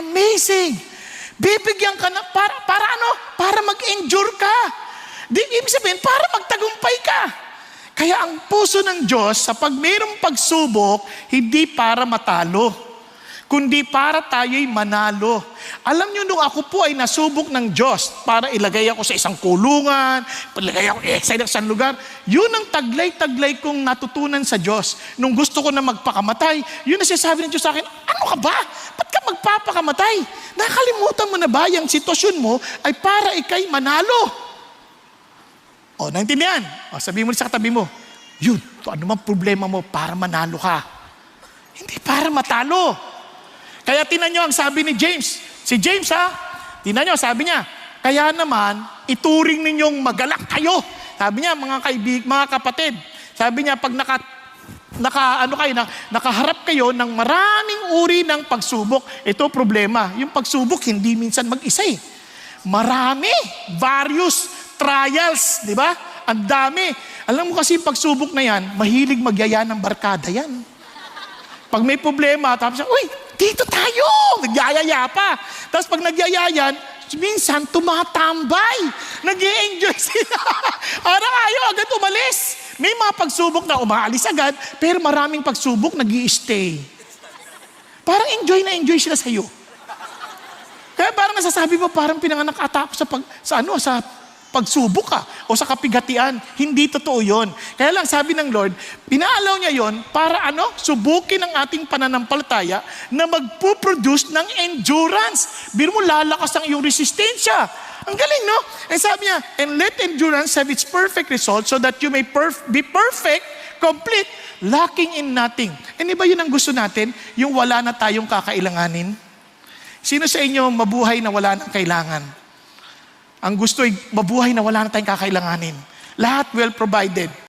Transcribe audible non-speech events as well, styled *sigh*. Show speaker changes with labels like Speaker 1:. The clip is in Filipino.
Speaker 1: Amazing! Bibigyan ka na, para, para ano? Para mag-endure ka. Di, ibig sabihin, para magtagumpay ka. Kaya ang puso ng Diyos, sa pag mayroong pagsubok, hindi para matalo kundi para tayo'y manalo. Alam nyo, nung ako po ay nasubok ng Diyos para ilagay ako sa isang kulungan, ilagay ako sa isang lugar, yun ang taglay-taglay kong natutunan sa Diyos. Nung gusto ko na magpakamatay, yun ang sinasabi ng Diyos sa akin, ano ka ba? Ba't ka magpapakamatay? Nakalimutan mo na ba yung sitwasyon mo ay para ikay manalo? O, naintindihan? O, sabihin mo sa katabi mo, yun, ano man problema mo, para manalo ka. Hindi para matalo. Kaya tinan nyo ang sabi ni James. Si James ha, tinan nyo, sabi niya, kaya naman, ituring ninyong magalak kayo. Sabi niya, mga kaibig, mga kapatid, sabi niya, pag naka, naka, ano kayo, na, nakaharap kayo ng maraming uri ng pagsubok, ito problema. Yung pagsubok, hindi minsan mag-isa eh. Marami, various trials, di ba? Ang dami. Alam mo kasi pagsubok na yan, mahilig magyaya ng barkada yan. Pag may problema, tapos, uy, dito tayo! Nagyayaya pa. Tapos pag nagyayayan, minsan tumatambay. nag enjoy *laughs* sila. Parang ayaw agad umalis. May mga pagsubok na umaalis agad, pero maraming pagsubok nag stay Parang enjoy na enjoy sila sa'yo. Kaya parang nasasabi mo, parang pinanganak ata ako sa, pag, sa ano, sa pagsubok ka o sa kapigatian. Hindi totoo yon. Kaya lang sabi ng Lord, pinaalaw niya yon para ano? Subukin ang ating pananampalataya na magpuproduce ng endurance. Biro mo lalakas ang iyong resistensya. Ang galing, no? And sabi niya, and let endurance have its perfect result so that you may perf- be perfect, complete, lacking in nothing. Hindi ba yun ang gusto natin? Yung wala na tayong kakailanganin? Sino sa inyo mabuhay na wala nang kailangan? Ang gusto ay mabuhay na wala na tayong kakailanganin. Lahat well provided.